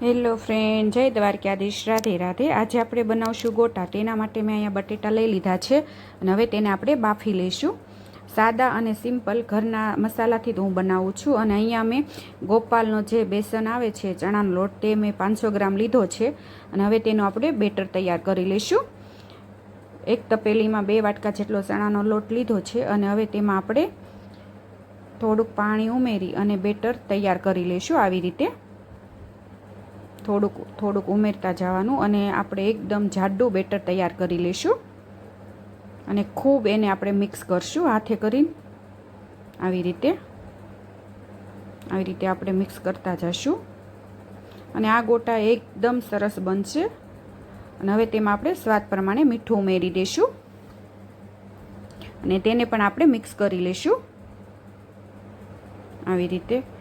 Hello friend જય દ્વારકાધીશ. રાધે રાધે. આજે આપણે બનાવશું ગોટા. તેના માટે મેં અહીંયા બટેટા લઈ લીધા છે અને હવે તેને આપણે બાફી લઈશું. સાદા અને સિમ્પલ ઘરના મસાલાથી તો હું બનાવું છું અને અહીંયા મેં ગોપાલનો જે બેસન આવે છે, ચણાનો લોટ, તે મેં પાંચસો ગ્રામ લીધો છે અને હવે તેનો આપણે બેટર તૈયાર કરી લઈશું. એક તપેલીમાં બે વાટકા જેટલો ચણાનો લોટ લીધો છે અને હવે તેમાં આપણે થોડુંક પાણી ઉમેરી અને બેટર તૈયાર કરી લઈશું આવી રીતે. થોડુંક થોડુંક ઉમેરતા જવાનું અને આપણે એકદમ જાડું બેટર તૈયાર કરી લઈશું. અને ખૂબ એને આપણે મિક્સ કરશું હાથે કરીને. આવી રીતે. આવી રીતે આપણે મિક્સ કરતા જશું. અને આ ગોટા એકદમ સરસ બનશે. અને હવે તેમાં આપણે સ્વાદ પ્રમાણે મીઠું ઉમેરી દઈશું. અને તેને પણ આપણે મિક્સ કરી લઈશું. આવી રીતે.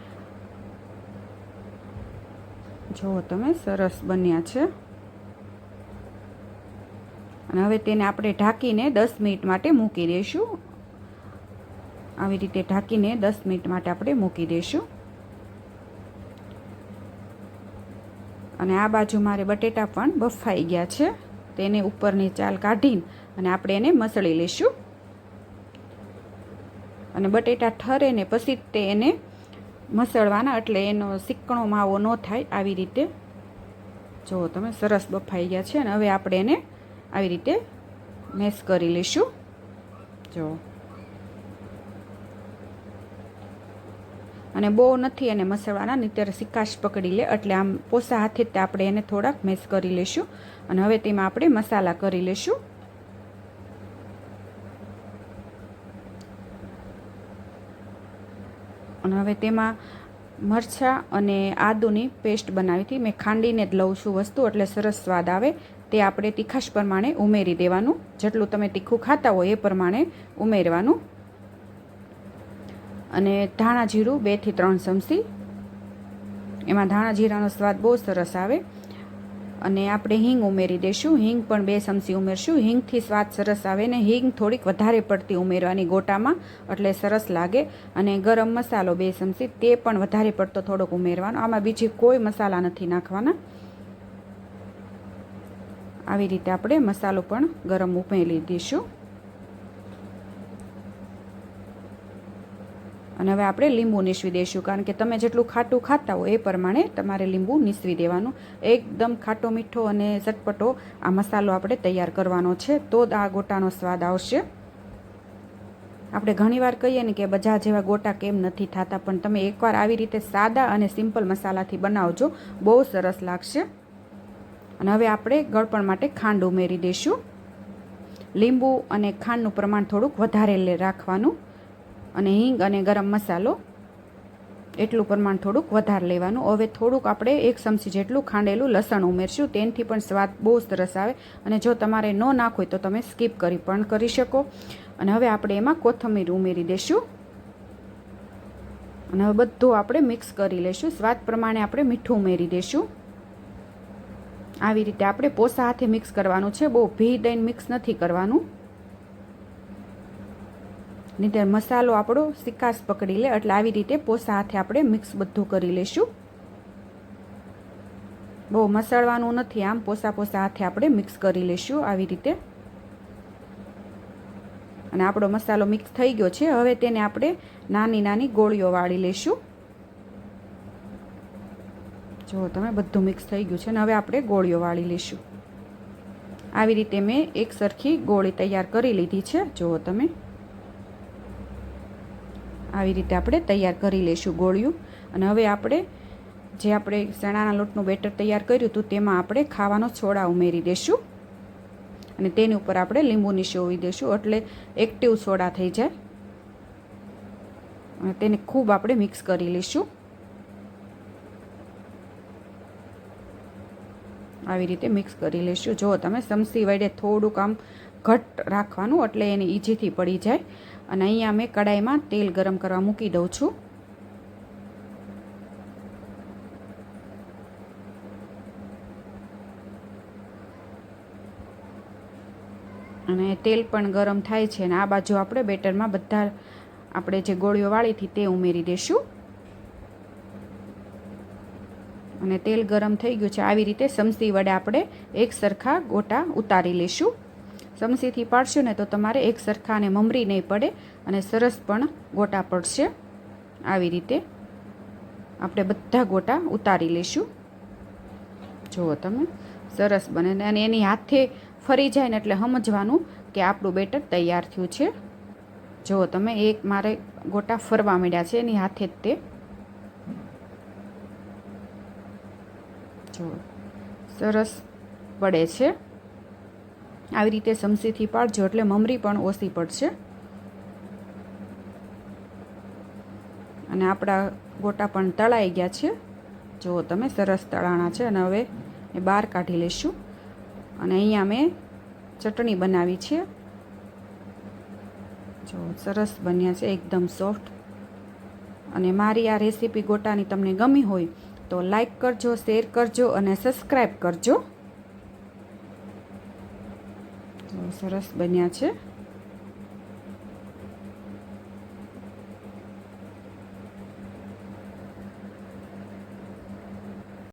જુઓ તમે, સરસ બન્યા છે. અને હવે તેને આપણે ઢાંકીને દસ મિનિટ માટે મૂકી દઈશું. આવી રીતે ઢાંકીને દસ મિનિટ માટે આપણે મૂકી દઈશું. અને આ બાજુ મારે બટેટા પણ બફાઈ ગયા છે. તેને ઉપરની ચાલ કાઢીને અને આપણે એને મસળી લઈશું. અને બટેટા ઠરે ને પછી તે એને મસળવાના એટલે એનો સિક્કણો માવો ન થાય આવી રીતે. જુઓ તમે સરસ બફાઈ ગયા છે અને હવે આપણે એને આવી રીતે મેશ કરી લઈશું. જુઓ અને બહુ નથી એને મસળવાના નહીંતર સિકાશ પકડી લે, એટલે આમ પોસા હાથે જ આપણે એને થોડાક મેશ કરી લઈશું. અને હવે તેમાં આપણે મસાલા કરી લઈશું. હવે તેમાં મરચાં અને આદુની પેસ્ટ બનાવી હતી. મેં ખાંડીને જ લઉં છું વસ્તુ, એટલે સરસ સ્વાદ આવે. તે આપણે તીખાશ પ્રમાણે ઉમેરી દેવાનું. જેટલું તમે તીખું ખાતા હોય એ પ્રમાણે ઉમેરવાનું. અને ધાણા જીરું બેથી ત્રણ ચમચી. એમાં ધાણા જીરાનો સ્વાદ બહુ સરસ આવે. અને આપણે હિંગ ઉમેરી દઈશું હિંગ પણ બે ચમચી ઉમેરશું. હિંગથી સ્વાદ સરસ આવે ને હિંગ થોડીક વધારે પડતી ઉમેરવાની ગોટામાં, એટલે સરસ લાગે. અને ગરમ મસાલો બે ચમચી, તે પણ વધારે પડતો થોડોક ઉમેરવાનો. આમાં બીજી કોઈ મસાલા નથી નાખવાના. આવી રીતે આપણે મસાલો પણ ગરમ ઉમેરી દઈશું અને હવે આપણે લીંબુ નીસવી દઈશું, કારણ કે તમે જેટલું ખાટું ખાતા હો એ પ્રમાણે તમારે લીંબુ નીસવી દેવાનું. એકદમ ખાટો, મીઠો અને ચટપટો આ મસાલો આપણે તૈયાર કરવાનો છે, તો જ આ ગોટાનો સ્વાદ આવશે. આપણે ઘણીવાર કહીએ ને કે બજાર જેવા ગોટા કેમ નથી થતા, પણ તમે એકવાર આવી રીતે સાદા અને સિમ્પલ મસાલાથી બનાવજો, બહુ સરસ લાગશે. અને હવે આપણે ગળપણ માટે ખાંડ ઉમેરી દઈશું. લીંબુ અને ખાંડનું પ્રમાણ થોડુંક વધારે રાખવાનું. અને હિંગ અને ગરમ મસાલો એટલું પ્રમાણ થોડુંક વધારે લેવાનું. હવે થોડુંક આપણે એક ચમચી જેટલું ખાંડેલું લસણ ઉમેરશું. તેનાથી પણ સ્વાદ બહુ સરસ આવે. અને જો તમારે ન નાખવું હોય તો તમે સ્કીપ કરી પણ કરી શકો. અને હવે આપણે એમાં કોથમીર ઉમેરી દઈશું અને હવે બધું આપણે મિક્સ કરી લઈશું સ્વાદ પ્રમાણે આપણે મીઠું ઉમેરી દઈશું આવી રીતે આપણે પોસા હાથે મિક્સ કરવાનું છે. બહુ ભી દઈને મિક્સ નથી કરવાનું. નહીંતર મસાલો આપણો સિકાસ પકડી લે, એટલે આવી રીતે પોસા હાથે આપણે મિક્સ બધું કરી લઈશું બહુ મસળવાનું નથી આમ, પોસા પોસા હાથે આપણે મિક્સ કરી લઈશું આવી રીતે. અને આપણો મસાલો મિક્સ થઈ ગયો છે, હવે તેને આપણે નાની નાની ગોળીઓ વાળી લઈશું જુઓ તમે બધું મિક્સ થઈ ગયું છે અને હવે આપણે ગોળીઓ વાળી લઈશું આવી રીતે મેં એક સરખી ગોળી તૈયાર કરી લીધી છે જુઓ તમે આવી રીતે આપણે તૈયાર કરી લઈશું ગોળિયું. અને હવે આપણે જે આપણે ચણાના લોટનું બેટર તૈયાર કર્યું હતું તેમાં આપણે ખાવાનો સોડા ઉમેરી દઈશું. અને તેની ઉપર આપણે લીંબુ નીચોવી દઈશું એટલે એક્ટિવ સોડા થઈ જાય. અને તેને ખૂબ આપણે મિક્સ કરી લઈશું. આવી રીતે મિક્સ કરી લઈશું. જો તમે સમસી વડે થોડુંક આમ ઘટ રાખવાનું, એટલે એને ઈજીથી પડી જાય. અને અહીંયા મેં કડાઈમાં તેલ ગરમ કરવા મૂકી દઉં છું. અને તેલ પણ ગરમ થાય છે અને આ બાજુ આપણે બેટરમાં બધા આપણે જે ગોળીઓ વાળી તે ઉમેરી દઈશું અને તેલ ગરમ થઈ ગયું છે. આવી રીતે સમસી વડે આપણે એક સરખા ગોટા ઉતારી લઈશું સમસીથી પાડશો ને તો તમારે એક સરખા અને મમરી નહીં પડે અને સરસ પણ ગોટા પડશે. આવી રીતે આપણે બધા ગોટા ઉતારી લઈશું જુઓ તમે, સરસ બને અને એની હાથે ફરી જાય ને એટલે સમજવાનું કે આપણું બેટર તૈયાર થયું છે. જુઓ તમે, એક મારે ગોટા ફરવા માંડ્યા છે એની હાથે જ તે. જુઓ, સરસ પડે છે. આવી રીતે સમસીથી પાડજો એટલે મમરી પણ ઓછી પડશે. અને આપણા ગોટા પણ તળાઈ ગયા છે. જુઓ તમે સરસ તળાણા છે અને હવે એ બહાર કાઢી લઈશું અને અહીંયા મેં ચટણી બનાવી છે. જો સરસ બન્યા છે, એકદમ સોફ્ટ. અને મારી આ રેસીપી ગોટાની તમને ગમી હોય તો લાઈક કરજો, શેર કરજો અને સબસ્ક્રાઈબ કરજો તો સરસ બન્યા છે.